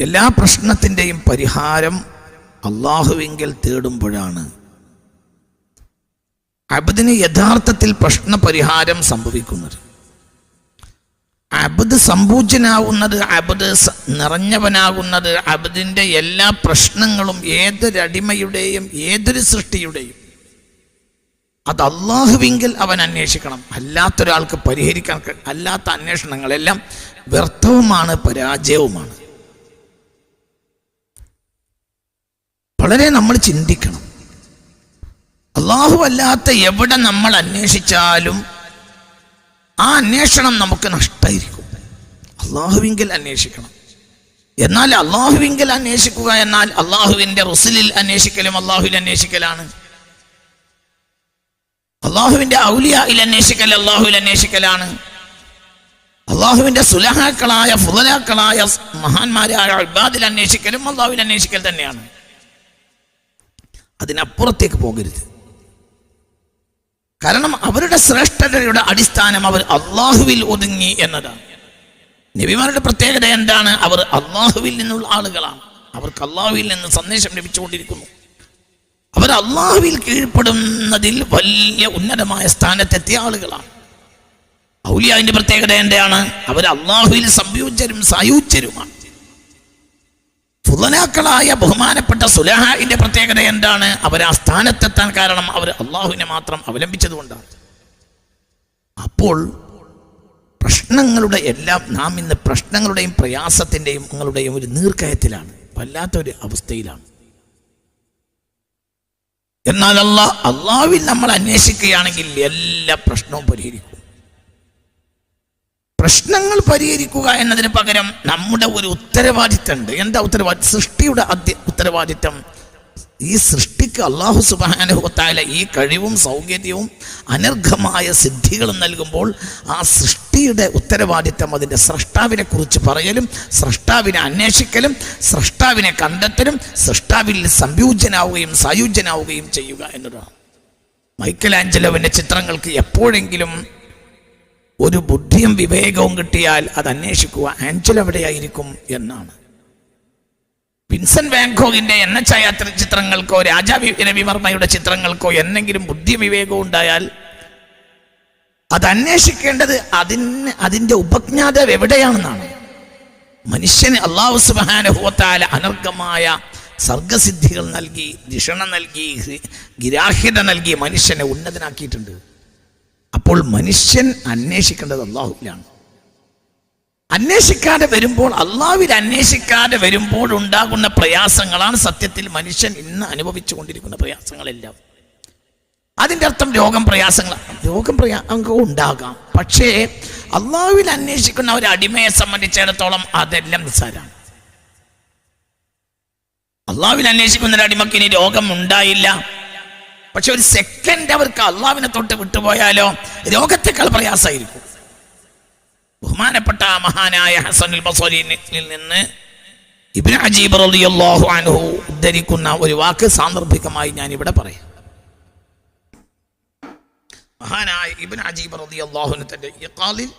എല്ലാ പ്രശ്നത്തിന്റെയും പരിഹാരം അള്ളാഹുവിങ്കിൽ തേടുമ്പോഴാണ്. അബദിന് യഥാർത്ഥത്തിൽ പ്രശ്ന പരിഹാരം സംഭവിക്കുന്നത്. അബദ് സമ്പൂജ്യനാവുന്നത് അബദ് നിറഞ്ഞവനാകുന്നത് അബദിന്റെ എല്ലാ പ്രശ്നങ്ങളും ഏതൊരടിമയുടെയും ഏതൊരു സൃഷ്ടിയുടെയും. അത് അള്ളാഹുവിങ്കിൽ അവൻ അന്വേഷിക്കണം. അല്ലാത്തൊരാൾക്ക് പരിഹരിക്കാൻ അല്ലാത്ത അന്വേഷണങ്ങളെല്ലാം വ്യർത്ഥവുമാണ് പരാജയവുമാണ്. വളരെ നമ്മൾ ചിന്തിക്കണം. അള്ളാഹു അല്ലാത്ത എവിടെ നമ്മൾ അന്വേഷിച്ചാലും ആ അന്വേഷണം നമുക്ക് നഷ്ടമായിരിക്കും അള്ളാഹുവിങ്കിൽ അന്വേഷിക്കണം. എന്നാൽ അള്ളാഹുവിങ്കിൽ അന്വേഷിക്കുക എന്നാൽ അള്ളാഹുവിന്റെ റുസിലിൽ അന്വേഷിക്കലും അള്ളാഹുവിൽ അന്വേഷിക്കലാണ്. അള്ളാഹുവിന്റെ ഔലിയായിൽ അന്വേഷിക്കൽ അള്ളാഹുവിൽ അന്വേഷിക്കലാണ്. അള്ളാഹുവിന്റെ സുലഹാക്കളായ ഫുലാക്കളായ മഹാന്മാരായ ഇബാദിൽ അന്വേഷിക്കലും അള്ളാഹുവിൽ അന്വേഷിക്കൽ തന്നെയാണ്. അതിനപ്പുറത്തേക്ക് പോകരുത്. കാരണം അവരുടെ ശ്രേഷ്ഠതയുടെ അടിസ്ഥാനം അവർ അള്ളാഹുവിൽ ഒതുങ്ങി എന്നതാണ്. നബിമാരുടെ പ്രത്യേകത എന്താണ്? അവർ അള്ളാഹുവിൽ നിന്നുള്ള ആളുകളാണ്. അവർക്ക് അള്ളാഹുവിൽ നിന്ന് സന്ദേശം ലഭിച്ചുകൊണ്ടിരിക്കുന്നു. അവർ അള്ളാഹുവിൽ കീഴ്പ്പെടുന്നതിൽ വലിയ ഉന്നതമായ സ്ഥാനത്തെത്തിയ ആളുകളാണ്. ഔലിയാവിന്റെ പ്രത്യേകത എന്താണ്? അവർ അള്ളാഹുവിൽ സംയോജ്യരും സായുജ്യരുമാണ്. ഫുലനാക്കളായ ബഹുമാനപ്പെട്ട സുലഹായിന്റെ പ്രത്യേകത എന്താണ്? അവർ ആ സ്ഥാനത്തെത്താൻ കാരണം അവർ അള്ളാഹുവിനെ മാത്രം അവലംബിച്ചതുകൊണ്ടാണ്. അപ്പോൾ പ്രശ്നങ്ങളുടെ എല്ലാം നാം ഇന്ന് പ്രശ്നങ്ങളുടെയും പ്രയാസത്തിന്റെയും നിങ്ങളുടെയും ഒരു നീർക്കയത്തിലാണ്. വല്ലാത്തൊരു അവസ്ഥയിലാണ്. എന്നാൽ അള്ളാഹ് അള്ളാഹുവിൽ നമ്മൾ അന്വേഷിക്കുകയാണെങ്കിൽ എല്ലാ പ്രശ്നവും പരിഹരിക്കും. പ്രശ്നങ്ങൾ പരിഹരിക്കുക എന്നതിന് പകരം നമ്മുടെ ഒരു ഉത്തരവാദിത്തമുണ്ട്. എന്താ ഉത്തരവാദിത്തം സൃഷ്ടിയുടെ അധ്യ ഉത്തരവാദിത്തം. ഈ സൃഷ്ടിക്ക് അള്ളാഹു സുബാനുഭവത്തായ ഈ കഴിവും സൗകര്യവും അനർഘമായ സിദ്ധികളും നൽകുമ്പോൾ ആ സൃഷ്ടിയുടെ ഉത്തരവാദിത്തം അതിന്റെ സ്രഷ്ടാവിനെ കുറിച്ച് പറയലും സ്രഷ്ടാവിനെ അന്വേഷിക്കലും സ്രഷ്ടാവിനെ കണ്ടെത്തലും സൃഷ്ടാവിൽ സംയോജനാവുകയും സായുജ്യനാവുകയും ചെയ്യുക എന്നതാണ്. മൈക്കൽ ആഞ്ചലോവിന്റെ ചിത്രങ്ങൾക്ക് എപ്പോഴെങ്കിലും ഒരു ബുദ്ധിയും വിവേകവും കിട്ടിയാൽ അത് അന്വേഷിക്കുക ആഞ്ചൽ എവിടെയായിരിക്കും എന്നാണ്. വിൻസെന്റ് വാങ്കോഗിന്റെ എണ്ണ ഛായാത്ര ചിത്രങ്ങൾക്കോ രാജാ രവിവർമ്മയുടെ ചിത്രങ്ങൾക്കോ എന്തെങ്കിലും ബുദ്ധി വിവേകവും ഉണ്ടായാൽ അത് അന്വേഷിക്കേണ്ടത് അതിന് അതിന്റെ ഉപജ്ഞാതാവ് എവിടെയാണെന്നാണ്. മനുഷ്യന് അള്ളാഹു സുബാനുഭവത്താല അനർഘമായ സർഗസിദ്ധികൾ നൽകി ധിഷണ നൽകി ഗിരാഹ്യത നൽകി മനുഷ്യനെ ഉന്നതനാക്കിയിട്ടുണ്ട്. അപ്പോൾ മനുഷ്യൻ അന്വേഷിക്കേണ്ടത് അള്ളാഹുവിലാണ്. അന്വേഷിക്കാതെ വരുമ്പോൾ അള്ളാഹുവിൽ അന്വേഷിക്കാതെ വരുമ്പോൾ ഉണ്ടാകുന്ന പ്രയാസങ്ങളാണ് സത്യത്തിൽ മനുഷ്യൻ ഇന്ന് അനുഭവിച്ചു കൊണ്ടിരിക്കുന്ന പ്രയാസങ്ങളെല്ലാം. അതിന്റെ അർത്ഥം രോഗം പ്രയാസങ്ങൾ രോഗം പ്രയാസങ്ങൾ ഉണ്ടാകാം. പക്ഷേ അള്ളാഹുവിൽ അന്വേഷിക്കുന്ന ഒരു അടിമയെ സംബന്ധിച്ചിടത്തോളം അതെല്ലാം നിസ്സാരമാണ്. അള്ളാഹുവിൽ അന്വേഷിക്കുന്ന ഒരു അടിമക്ക് ഇനി രോഗം ഉണ്ടായില്ല. പക്ഷെ ഒരു സെക്കൻഡ് അവർക്ക് അള്ളാവിനെ തൊട്ട് വിട്ടുപോയാലോ? രോഗത്തെക്കാൾ പ്രയാസമായിരിക്കും. ബഹുമാനപ്പെട്ട മഹാനായ ഹസനുൽ ബസോലിനിൽ നിന്ന് ഇബ്നു അജീബ് റളിയല്ലാഹു അൻഹു ഉദ്ധരിക്കുന്ന ഒരു വാക്ക് സാന്ദർഭികമായി ഞാൻ ഇവിടെ പറയാം. മഹാനായ ഇബ്നു അജീബ് റളിയല്ലാഹുവിന് തന്റെ ഇഖാലിൽ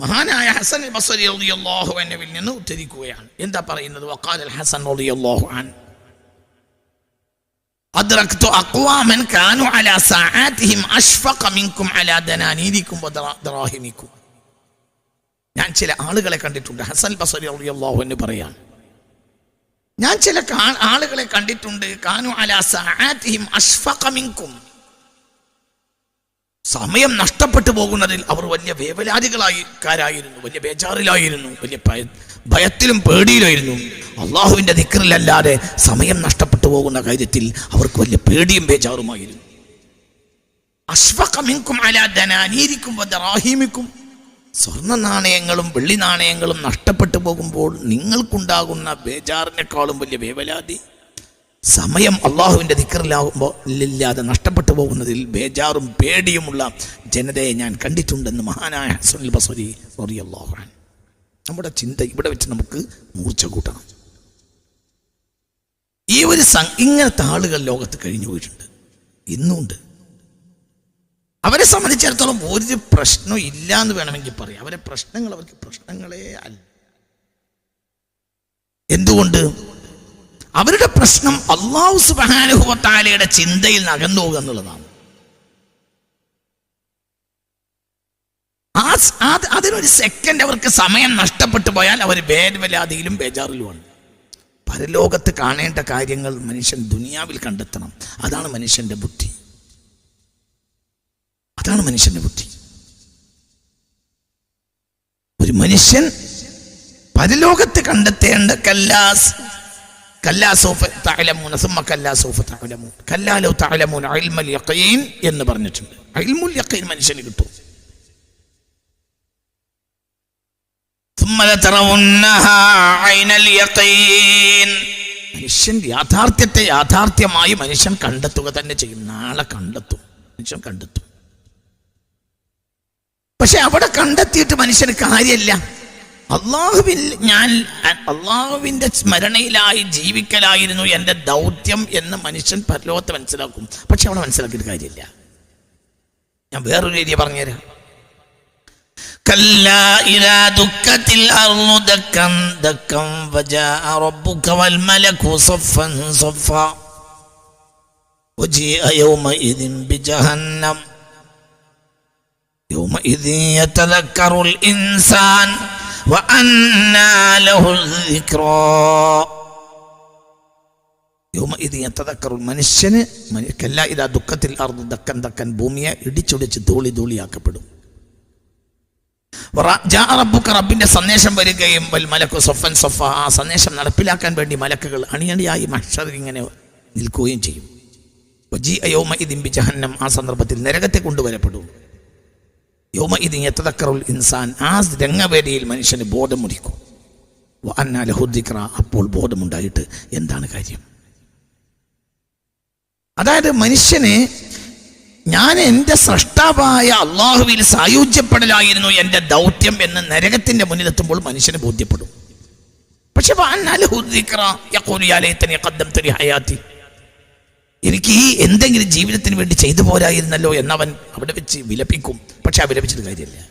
മഹാനായ ഹസൻ ബസരി റളിയല്ലാഹു അൻഹുവിൽ നിന്ന് ഉദ്ധരിക്കുകയാണ്. എന്താ പറയുന്നത്? വഖാൽ ഹസൻ റളിയല്ലാഹു അൻഹു. أدركت أقواما كانوا على ساعاتهم أشفق منكم على دنانيركم ودراهمكم ഞാൻ ചില ആളുകളെ കണ്ടിട്ടുണ്ട് ഹസൻ ബസരി റളിയല്ലാഹു എന്ന് പറയാൻ ഞാൻ ചില കാ- ആളുകളെ കണ്ടിട്ടുണ്ട് കാനു അല സആത്തിഹിം അഷ്ഫഖ മിൻകും സമയം നഷ്ടപ്പെട്ടു പോകുന്നതിൽ അവർ വലിയ വേവലാതികളായി കാരായിരുന്നു വലിയ ബേജാറിലായിരുന്നു വലിയ ഭയ- ഭയത്തിലും പേടിയിലായിരുന്നു അള്ളാഹുവിന്റെ ദിക്കറിലല്ലാതെ സമയം നഷ്ടപ്പെട്ടു പോകുന്ന കാര്യത്തിൽ അവർക്ക് വലിയ പേടിയും ബേജാറുമായിരുന്നു. അശ്വകമിക്കും മിൻകും അലാ ദനാനീരിക്കും വദറാഹിമിക്കും സ്വർണ നാണയങ്ങളും വെള്ളി നാണയങ്ങളും നഷ്ടപ്പെട്ടു പോകുമ്പോൾ നിങ്ങൾക്കുണ്ടാകുന്ന ബേജാറിനേക്കാളും വലിയ വേവലാതി. സമയം അള്ളാഹുവിന്റെ ദിക്കറിലാകുമ്പോൾ ഇല്ലാതെ നഷ്ടപ്പെട്ടു പോകുന്നതിൽ ബേജാറും പേടിയുമുള്ള ജനതയെ ഞാൻ കണ്ടിട്ടുണ്ടെന്ന് മഹാനായ സുനിൽ ബസരി സോറി അൻഹു. നമ്മുടെ ചിന്ത ഇവിടെ വെച്ച് നമുക്ക് മൂർച്ച കൂട്ടണം. ഈ ഒരു ഇങ്ങനത്തെ ആളുകൾ ലോകത്ത് കഴിഞ്ഞു പോയിട്ടുണ്ട്. ഇന്നുണ്ട്. അവരെ സംബന്ധിച്ചിടത്തോളം ഒരു പ്രശ്നം ഇല്ല എന്ന് വേണമെങ്കിൽ പറയാം. അവരെ പ്രശ്നങ്ങൾ അവർക്ക് പ്രശ്നങ്ങളേ അല്ല. എന്തുകൊണ്ട്? അവരുടെ പ്രശ്നം അള്ളാഹു സുബാനുഭവത്താലയുടെ ചിന്തയിൽ നിന്ന് അകന്നു പോകുക എന്നുള്ളതാണ് അതിനൊരു സെക്കൻഡ് അവർക്ക് സമയം നഷ്ടപ്പെട്ടു പോയാൽ അവർ വേദവലാതിയിലും ബേജാറിലുമാണ്. പരലോകത്ത് കാണേണ്ട കാര്യങ്ങൾ മനുഷ്യൻ ദുനിയാവിൽ കണ്ടെത്തണം. അതാണ് മനുഷ്യന്റെ ബുദ്ധി. അതാണ് മനുഷ്യന്റെ ബുദ്ധി. ഒരു മനുഷ്യൻ പരലോകത്ത് കണ്ടെത്തേണ്ട കല്ലാസ് എന്ന് പറഞ്ഞിട്ടുണ്ട്. മനുഷ്യന് കിട്ടും. മനുഷ്യൻ യാഥാർത്ഥ്യത്തെ യാഥാർത്ഥ്യമായി മനുഷ്യൻ കണ്ടെത്തുക തന്നെ ചെയ്യും. നാളെ കണ്ടെത്തും. മനുഷ്യൻ കണ്ടെത്തും. പക്ഷെ അവിടെ കണ്ടെത്തിയിട്ട് മനുഷ്യന് കാര്യമില്ല. അള്ളാഹുവിൽ ഞാൻ അള്ളാഹുവിന്റെ സ്മരണയിലായി ജീവിക്കലായിരുന്നു എന്റെ ദൗത്യം എന്ന് മനുഷ്യൻ പരലോകത്ത് മനസ്സിലാക്കും. പക്ഷെ അവിടെ മനസ്സിലാക്കിയിട്ട് കാര്യമില്ല. ഞാൻ വേറൊരു രീതി പറഞ്ഞുതരാം. كلا إذا دكت الأرض دكا دكا فجاء ربك والملك صفا صفا وجيء يومئذ بجهنم يومئذ يتذكر الإنسان وأنى له الذكرى يومئذ يتذكر മനുഷ്യന് മന- കല്ല ഇതാ ദുഃഖത്തിൽ അർദ്ധ ദക്കൻ ദക്കൻ ഭൂമിയെ ഇടിച്ചൊടിച്ച് ധൂളി ധൂളിയാക്കപ്പെടും വറ- ജാ റബ്ബുക റബ്ബിന്റെ സന്ദേശം വരികയും വൽ മലക്കു സൊഫൻ സൊഫ. ആ സന്ദേശം നടപ്പിലാക്കാൻ വേണ്ടി മലക്കുകൾ അണിയണിയായി മഷറിൽ ഇങ്ങനെ നിൽക്കുകയും ചെയ്യും. വജീ യൗമ ഇതിമ്പി ജഹന്നം ആ സന്ദർഭത്തിൽ നരകത്തെ കൊണ്ടുവരപ്പെടും. യോമ ഇതി എത്തതക്കറുൽ ഇൻസാൻ. ആ രംഗവേദിയിൽ മനുഷ്യന് ബോധം മുടിക്കും അന്നാലഹുദ്ദിക്ര അപ്പോൾ ബോധമുണ്ടായിട്ട് എന്താണ് കാര്യം? അതായത് മനുഷ്യന് ഞാൻ എന്റെ സൃഷ്ടാവായ അള്ളാഹുവിൽ സായുജ്യപ്പെടലായിരുന്നു എന്റെ ദൗത്യം എന്ന് നരകത്തിന്റെ മുന്നിലെത്തുമ്പോൾ മനുഷ്യന് ബോധ്യപ്പെടും. പക്ഷെ എനിക്ക് ഈ എന്തെങ്കിലും ജീവിതത്തിന് വേണ്ടി ചെയ്തു പോരായിരുന്നല്ലോ എന്നവൻ അവിടെ വെച്ച് വിലപിക്കും. പക്ഷെ ആ വിലപിച്ചിട്ട് കാര്യമില്ല.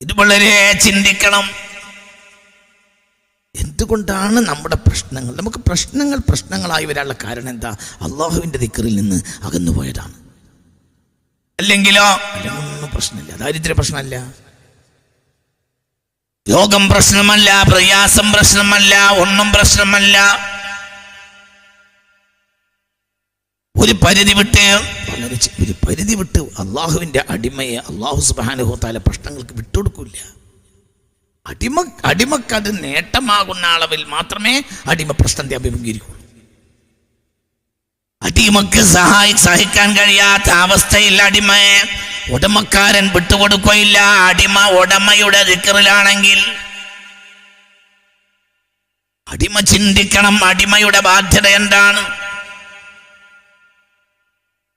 ഇത് വളരെ ചിന്തിക്കണം. എന്തുകൊണ്ടാണ് നമ്മുടെ പ്രശ്നങ്ങൾ? നമുക്ക് പ്രശ്നങ്ങൾ പ്രശ്നങ്ങളായി വരാനുള്ള കാരണം എന്താ? അള്ളാഹുവിന്റെ ദിക്കറിൽ നിന്ന് അകന്നു പോയതാണ്. അല്ലെങ്കിലോ? ഒന്നും പ്രശ്നമില്ല. ദാരിദ്ര്യ പ്രശ്നമല്ല. രോഗം പ്രശ്നമല്ല പ്രയാസം പ്രശ്നമല്ല ഒന്നും പ്രശ്നമല്ല. ഒരു പരിധി വിട്ട് ഒരു പരിധി വിട്ട് അള്ളാഹുവിന്റെ അടിമയെ അള്ളാഹു സുബാനുഹോത്താല പ്രശ്നങ്ങൾക്ക് വിട്ടുകൊടുക്കില്ല. അടിമ അടിമക്കത് നേട്ടമാകുന്ന അളവിൽ മാത്രമേ അടിമ പ്രശ്നത്തെ അഭിമുഖീകരിക്കുള്ളൂ അടിമക്ക് സഹായി സഹിക്കാൻ കഴിയാത്ത അവസ്ഥയിൽ അടിമയെ ഉടമക്കാരൻ വിട്ടുകൊടുക്കുകയില്ല. അടിമ ഉടമയുടെ ദിക്കറിലാണെങ്കിൽ അടിമ ചിന്തിക്കണം. അടിമയുടെ ബാധ്യത എന്താണ്?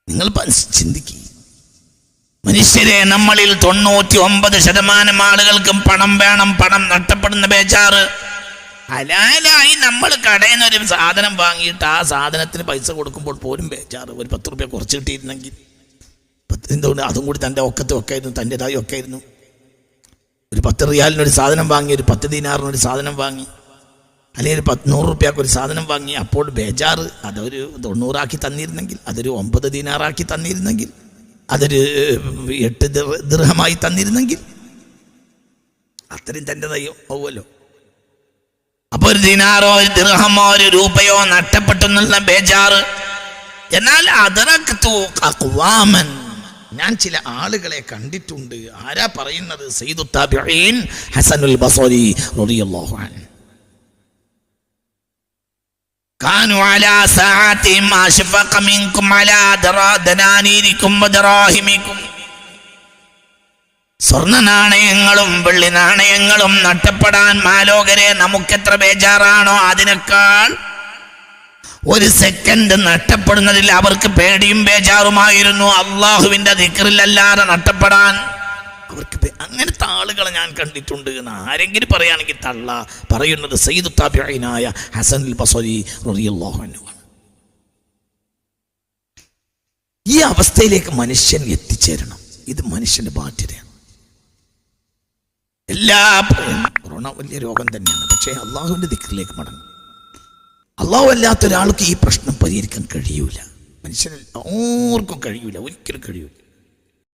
നിങ്ങൾ ചിന്തിക്കുക മനുഷ്യരെ നമ്മളിൽ തൊണ്ണൂറ്റി ഒമ്പത് ശതമാനം ആളുകൾക്കും പണം വേണം പണം നഷ്ടപ്പെടുന്ന ബേജാറ്. ഹലാലായി നമ്മൾ കടയിൽ നിന്ന് ഒരു സാധനം വാങ്ങിയിട്ട് ആ സാധനത്തിന് പൈസ കൊടുക്കുമ്പോൾ പോലും ബേജാറ്. ഒരു പത്ത് റുപ്യ കുറച്ച് കിട്ടിയിരുന്നെങ്കിൽ. എന്തുകൊണ്ട്? അതും കൂടി തന്റെ ഒക്കത്തെ ഒക്കെ ആയിരുന്നു തന്റെതായി ഒക്കെയായിരുന്നു ഒരു പത്ത് റിയാലിനൊരു സാധനം വാങ്ങി ഒരു പത്ത് ദിനാറിനൊരു സാധനം വാങ്ങി അല്ലെങ്കിൽ ഒരു പത്ത് നൂറ് റുപ്യക്ക് ഒരു സാധനം വാങ്ങി അപ്പോൾ ബേജാറ് അതൊരു തൊണ്ണൂറാക്കി തന്നിരുന്നെങ്കിൽ അതൊരു ഒമ്പത് ദിനാറാക്കി തന്നിരുന്നെങ്കിൽ അതൊരു എട്ട് ദൃഹമായി തന്നിരുന്നെങ്കിൽ അത്രയും നയം ആവുമല്ലോ. അപ്പൊ ഒരു ദിനാറോ ഒരു ദൃഹമോ ഒരു രൂപയോ നഷ്ടപ്പെട്ടു എന്നുള്ള ബേജാറ്. എന്നാൽ അതറക്തു അഖ്വാമൻ. ഞാൻ ചില ആളുകളെ കണ്ടിട്ടുണ്ട്. ആരാ പറയുന്നത്? സയ്യിദു ഹസനുൽ ബസരി റളിയല്ലാഹു അൻഹു. كانوا على ساعاتهم أشفق منكم على درا- دنانيركم ودراهمكم സ്വർണ്ണ നാണയങ്ങളും വെള്ളി നാണയങ്ങളും നഷ്ടപ്പെടാൻ മാലോകരെ നമുക്കെത്ര ബേജാറാണോ അതിനേക്കാൾ ഒരു സെക്കൻഡ് നഷ്ടപ്പെടുന്നതിൽ അവർക്ക് പേടിയും ബേജാറുമായിരുന്നു അള്ളാഹുവിന്റെ ദിക്കറിലല്ലാതെ നഷ്ടപ്പെടാൻ അവർക്ക് അങ്ങനത്തെ ആളുകളെ ഞാൻ കണ്ടിട്ടുണ്ട് എന്ന് ആരെങ്കിലും പറയുകയാണെങ്കിൽ തള്ള പറയുന്നത് സയ്യിദ് താബിഈനായ ഹസൻ ബസരി റളിയല്ലാഹു അൻഹു ആണ്. ഈ അവസ്ഥയിലേക്ക് മനുഷ്യൻ എത്തിച്ചേരണം. ഇത് മനുഷ്യന്റെ ബാധ്യതയാണ്. എല്ലാ കൊറോണ വലിയ രോഗം തന്നെയാണ്. പക്ഷേ അള്ളാഹുവിന്റെ ദിക്കിലേക്ക് മടങ്ങും. അള്ളാഹു അല്ലാത്ത ഒരാൾക്ക് ഈ പ്രശ്നം പരിഹരിക്കാൻ കഴിയൂല. മനുഷ്യന് ആർക്കും കഴിയൂല. ഒരിക്കലും കഴിയൂല.